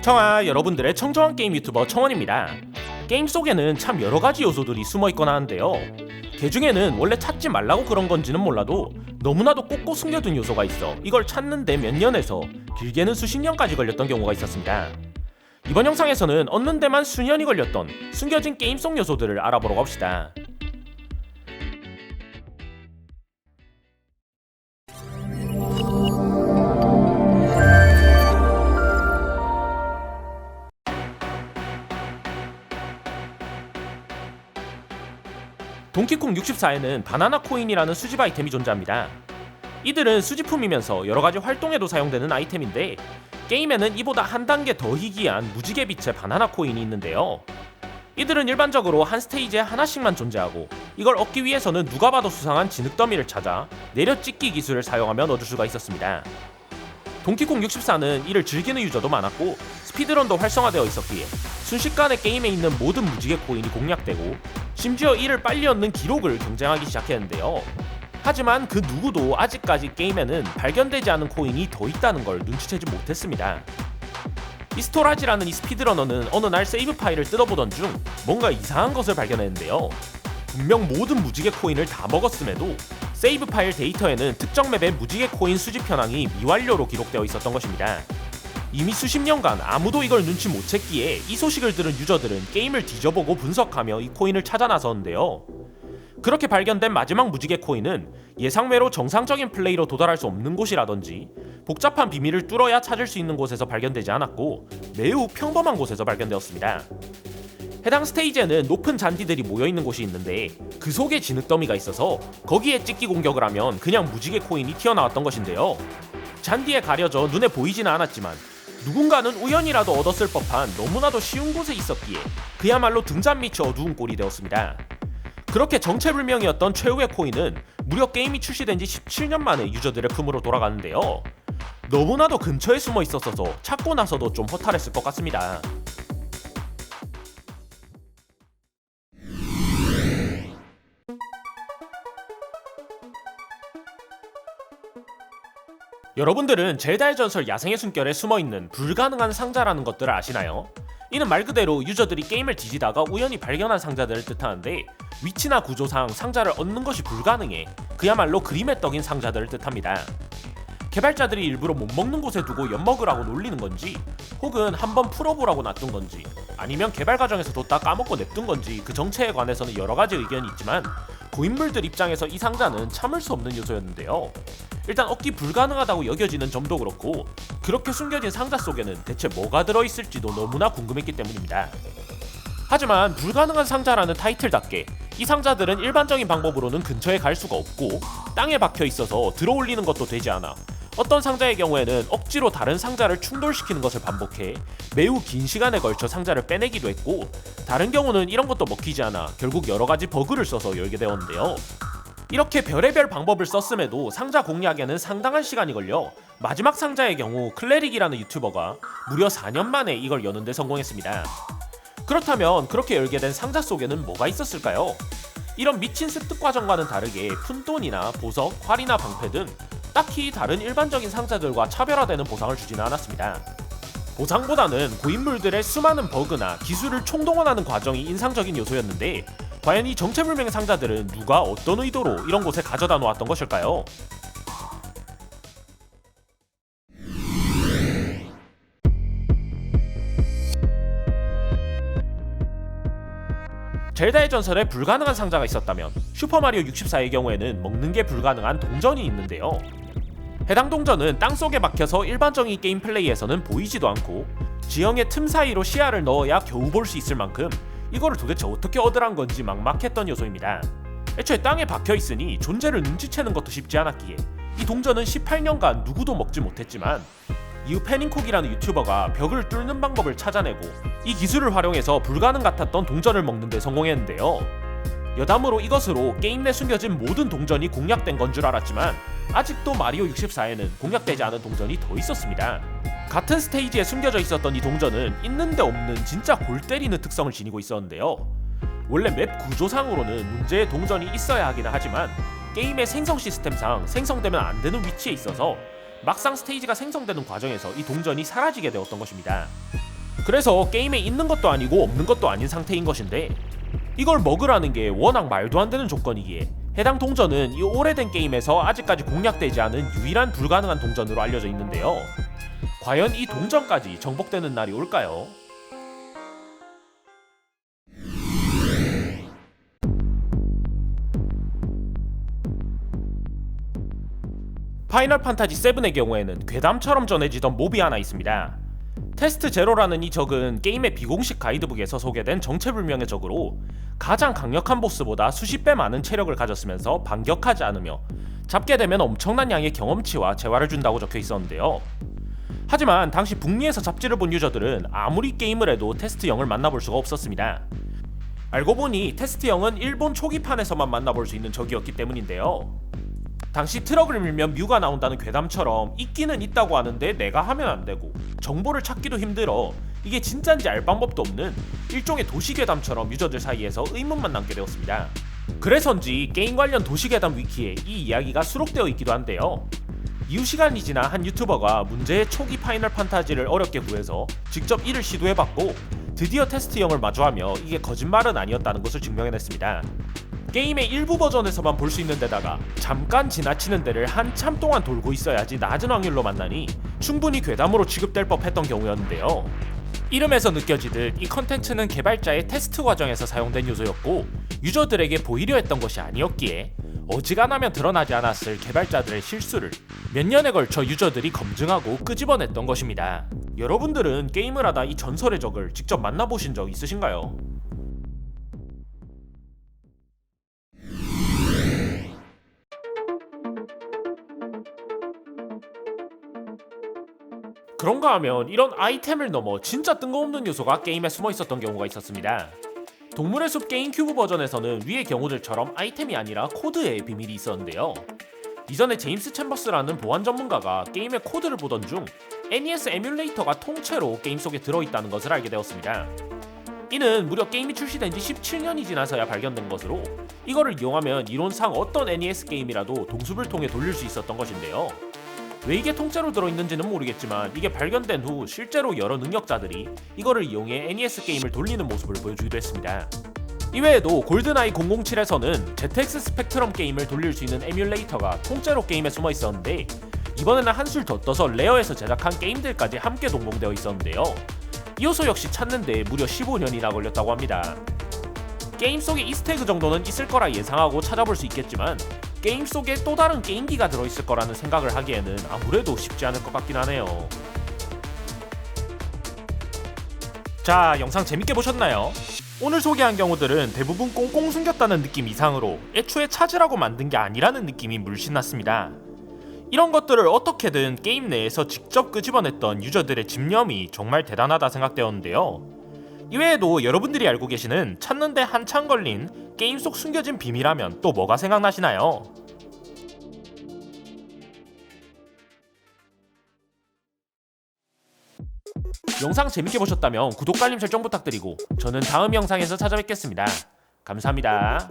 청아 여러분들의 청정한 게임 유튜버 청원입니다. 게임 속에는 참 여러 가지 요소들이 숨어 있거나 하는데요. 그 중에는 원래 찾지 말라고 그런 건지는 몰라도 너무나도 꼭꼭 숨겨둔 요소가 있어 이걸 찾는데 몇 년에서 길게는 수십 년까지 걸렸던 경우가 있었습니다. 이번 영상에서는 얻는 데만 수년이 걸렸던 숨겨진 게임 속 요소들을 알아보러 갑시다. 동키콩 64에는 바나나 코인이라는 수집 아이템이 존재합니다. 이들은 수집품이면서 여러 가지 활동에도 사용되는 아이템인데 게임에는 이보다 한 단계 더 희귀한 무지개 빛의 바나나 코인이 있는데요. 이들은 일반적으로 한 스테이지에 하나씩만 존재하고 이걸 얻기 위해서는 누가 봐도 수상한 진흙 더미를 찾아 내려 찍기 기술을 사용하며 얻을 수가 있었습니다. 동키콩 64는 이를 즐기는 유저도 많았고 스피드런도 활성화되어 있었기에 순식간에 게임에 있는 모든 무지개 코인이 공략되고 심지어 이를 빨리 얻는 기록을 경쟁하기 시작했는데요. 하지만 그 누구도 아직까지 게임에는 발견되지 않은 코인이 더 있다는 걸 눈치채지 못했습니다. 이스토라지라는 이 스피드러너는 어느 날 세이브 파일을 뜯어보던 중 뭔가 이상한 것을 발견했는데요. 분명 모든 무지개 코인을 다 먹었음에도 세이브 파일 데이터에는 특정 맵의 무지개 코인 수집 현황이 미완료로 기록되어 있었던 것입니다. 이미 수십 년간 아무도 이걸 눈치 못 챘기에 이 소식을 들은 유저들은 게임을 뒤져보고 분석하며 이 코인을 찾아 나섰는데요. 그렇게 발견된 마지막 무지개 코인은 예상외로 정상적인 플레이로 도달할 수 없는 곳이라든지 복잡한 비밀을 뚫어야 찾을 수 있는 곳에서 발견되지 않았고 매우 평범한 곳에서 발견되었습니다. 해당 스테이지에는 높은 잔디들이 모여 있는 곳이 있는데 그 속에 진흙 더미가 있어서 거기에 찍기 공격을 하면 그냥 무지개 코인이 튀어나왔던 것인데요. 잔디에 가려져 눈에 보이지는 않았지만 누군가는 우연이라도 얻었을 법한 너무나도 쉬운 곳에 있었기에 그야말로 등잔 밑이 어두운 꼴이 되었습니다. 그렇게 정체불명이었던 최후의 코인은 무려 게임이 출시된 지 17년 만에 유저들의 품으로 돌아가는데요. 너무나도 근처에 숨어 있었어서 찾고 나서도 좀 허탈했을 것 같습니다. 여러분들은 젤다의 전설 야생의 숨결에 숨어있는 불가능한 상자라는 것들을 아시나요? 이는 말 그대로 유저들이 게임을 뒤지다가 우연히 발견한 상자들을 뜻하는데 위치나 구조상 상자를 얻는 것이 불가능해 그야말로 그림의 떡인 상자들을 뜻합니다. 개발자들이 일부러 못 먹는 곳에 두고 엿먹으라고 놀리는 건지 혹은 한번 풀어보라고 놔둔 건지 아니면 개발 과정에서 뒀다 까먹고 냅둔 건지 그 정체에 관해서는 여러 가지 의견이 있지만 고인물들 입장에서 이 상자는 참을 수 없는 요소였는데요. 일단 얻기 불가능하다고 여겨지는 점도 그렇고 그렇게 숨겨진 상자 속에는 대체 뭐가 들어있을지도 너무나 궁금했기 때문입니다. 하지만 불가능한 상자라는 타이틀답게 이 상자들은 일반적인 방법으로는 근처에 갈 수가 없고 땅에 박혀 있어서 들어올리는 것도 되지 않아 어떤 상자의 경우에는 억지로 다른 상자를 충돌시키는 것을 반복해 매우 긴 시간에 걸쳐 상자를 빼내기도 했고 다른 경우는 이런 것도 먹히지 않아 결국 여러 가지 버그를 써서 열게 되었는데요. 이렇게 별의별 방법을 썼음에도 상자 공략에는 상당한 시간이 걸려 마지막 상자의 경우 클레릭이라는 유튜버가 무려 4년 만에 이걸 여는데 성공했습니다. 그렇다면 그렇게 열게 된 상자 속에는 뭐가 있었을까요? 이런 미친 습득 과정과는 다르게 푼돈이나 보석, 활이나 방패 등 딱히 다른 일반적인 상자들과 차별화되는 보상을 주지는 않았습니다. 보상보다는 고인물들의 수많은 버그나 기술을 총동원하는 과정이 인상적인 요소였는데 과연 이 정체불명의 상자들은 누가 어떤 의도로 이런 곳에 가져다 놓았던 것일까요? 젤다의 전설에 불가능한 상자가 있었다면 슈퍼마리오 64의 경우에는 먹는 게 불가능한 동전이 있는데요. 해당 동전은 땅속에 막혀서 일반적인 게임 플레이에서는 보이지도 않고 지형의 틈 사이로 시야를 넣어야 겨우 볼 수 있을 만큼 이거를 도대체 어떻게 얻으란 건지 막막했던 요소입니다. 애초에 땅에 박혀 있으니 존재를 눈치채는 것도 쉽지 않았기에 이 동전은 18년간 누구도 먹지 못했지만 이후 패닝콕이라는 유튜버가 벽을 뚫는 방법을 찾아내고 이 기술을 활용해서 불가능 같았던 동전을 먹는 데 성공했는데요. 여담으로 이것으로 게임 내 숨겨진 모든 동전이 공략된 건 줄 알았지만 아직도 마리오 64에는 공략되지 않은 동전이 더 있었습니다. 같은 스테이지에 숨겨져 있었던 이 동전은 있는데 없는 진짜 골 때리는 특성을 지니고 있었는데요. 원래 맵 구조상으로는 문제의 동전이 있어야 하기는 하지만 게임의 생성 시스템상 생성되면 안 되는 위치에 있어서 막상 스테이지가 생성되는 과정에서 이 동전이 사라지게 되었던 것입니다. 그래서 게임에 있는 것도 아니고 없는 것도 아닌 상태인 것인데 이걸 먹으라는 게 워낙 말도 안 되는 조건이기에 해당 동전은 이 오래된 게임에서 아직까지 공략되지 않은 유일한 불가능한 동전으로 알려져 있는데요. 과연 이 동전까지 정복되는 날이 올까요? 파이널 판타지 7의 경우에는 괴담처럼 전해지던 몹이 하나 있습니다. 테스트 제로라는 이 적은 게임의 비공식 가이드북에서 소개된 정체불명의 적으로 가장 강력한 보스보다 수십 배 많은 체력을 가졌으면서 반격하지 않으며 잡게 되면 엄청난 양의 경험치와 재화를 준다고 적혀 있었는데요. 하지만 당시 북미에서 잡지를 본 유저들은 아무리 게임을 해도 테스트형을 만나볼 수가 없었습니다. 알고 보니 테스트형은 일본 초기판에서만 만나볼 수 있는 적이었기 때문인데요. 당시 트럭을 밀면 뮤가 나온다는 괴담처럼 있기는 있다고 하는데 내가 하면 안 되고 정보를 찾기도 힘들어 이게 진짠지 알 방법도 없는 일종의 도시괴담처럼 유저들 사이에서 의문만 남게 되었습니다. 그래서인지 게임 관련 도시괴담 위키에 이 이야기가 수록되어 있기도 한데요. 이후 시간이 지나 한 유튜버가 문제의 초기 파이널 판타지를 어렵게 구해서 직접 이를 시도해봤고 드디어 테스트형을 마주하며 이게 거짓말은 아니었다는 것을 증명해냈습니다. 게임의 일부 버전에서만 볼 수 있는 데다가 잠깐 지나치는 데를 한참 동안 돌고 있어야지 낮은 확률로 만나니 충분히 괴담으로 취급될 법했던 경우였는데요. 이름에서 느껴지듯 이 컨텐츠는 개발자의 테스트 과정에서 사용된 요소였고 유저들에게 보이려 했던 것이 아니었기에 어지간하면 드러나지 않았을 개발자들의 실수를 몇 년에 걸쳐 유저들이 검증하고 끄집어냈던 것입니다. 여러분들은 게임을 하다 이 전설의 적을 직접 만나보신 적 있으신가요? 그런가 하면 이런 아이템을 넘어 진짜 뜬금없는 요소가 게임에 숨어 있었던 경우가 있었습니다. 동물의 숲 게임 큐브 버전에서는 위의 경우들처럼 아이템이 아니라 코드에 비밀이 있었는데요. 이전에 제임스 챔버스라는 보안 전문가가 게임의 코드를 보던 중 NES 에뮬레이터가 통째로 게임 속에 들어있다는 것을 알게 되었습니다. 이는 무려 게임이 출시된 지 17년이 지나서야 발견된 것으로 이거를 이용하면 이론상 어떤 NES 게임이라도 동숲을 통해 돌릴 수 있었던 것인데요. 왜 이게 통째로 들어있는지는 모르겠지만 이게 발견된 후 실제로 여러 능력자들이 이거를 이용해 NES 게임을 돌리는 모습을 보여주기도 했습니다. 이외에도 골든아이 007에서는 ZX 스펙트럼 게임을 돌릴 수 있는 에뮬레이터가 통째로 게임에 숨어 있었는데 이번에는 한술 더 떠서 레어에서 제작한 게임들까지 함께 동봉되어 있었는데요. 이 요소 역시 찾는데 무려 15년이나 걸렸다고 합니다. 게임 속에 이스테그 정도는 있을 거라 예상하고 찾아볼 수 있겠지만 게임 속에 또 다른 게임기가 들어있을 거라는 생각을 하기에는 아무래도 쉽지 않을 것 같긴 하네요. 자, 영상 재밌게 보셨나요? 오늘 소개한 경우들은 대부분 꽁꽁 숨겼다는 느낌 이상으로 애초에 찾으라고 만든 게 아니라는 느낌이 물씬 났습니다. 이런 것들을 어떻게든 게임 내에서 직접 끄집어냈던 유저들의 집념이 정말 대단하다 생각되었는데요. 이외에도 여러분들이 알고 계시는 찾는데 한참 걸린 게임 속 숨겨진 비밀하면 또 뭐가 생각나시나요? 영상 재밌게 보셨다면 구독, 알림 설정 부탁드리고 저는 다음 영상에서 찾아뵙겠습니다. 감사합니다.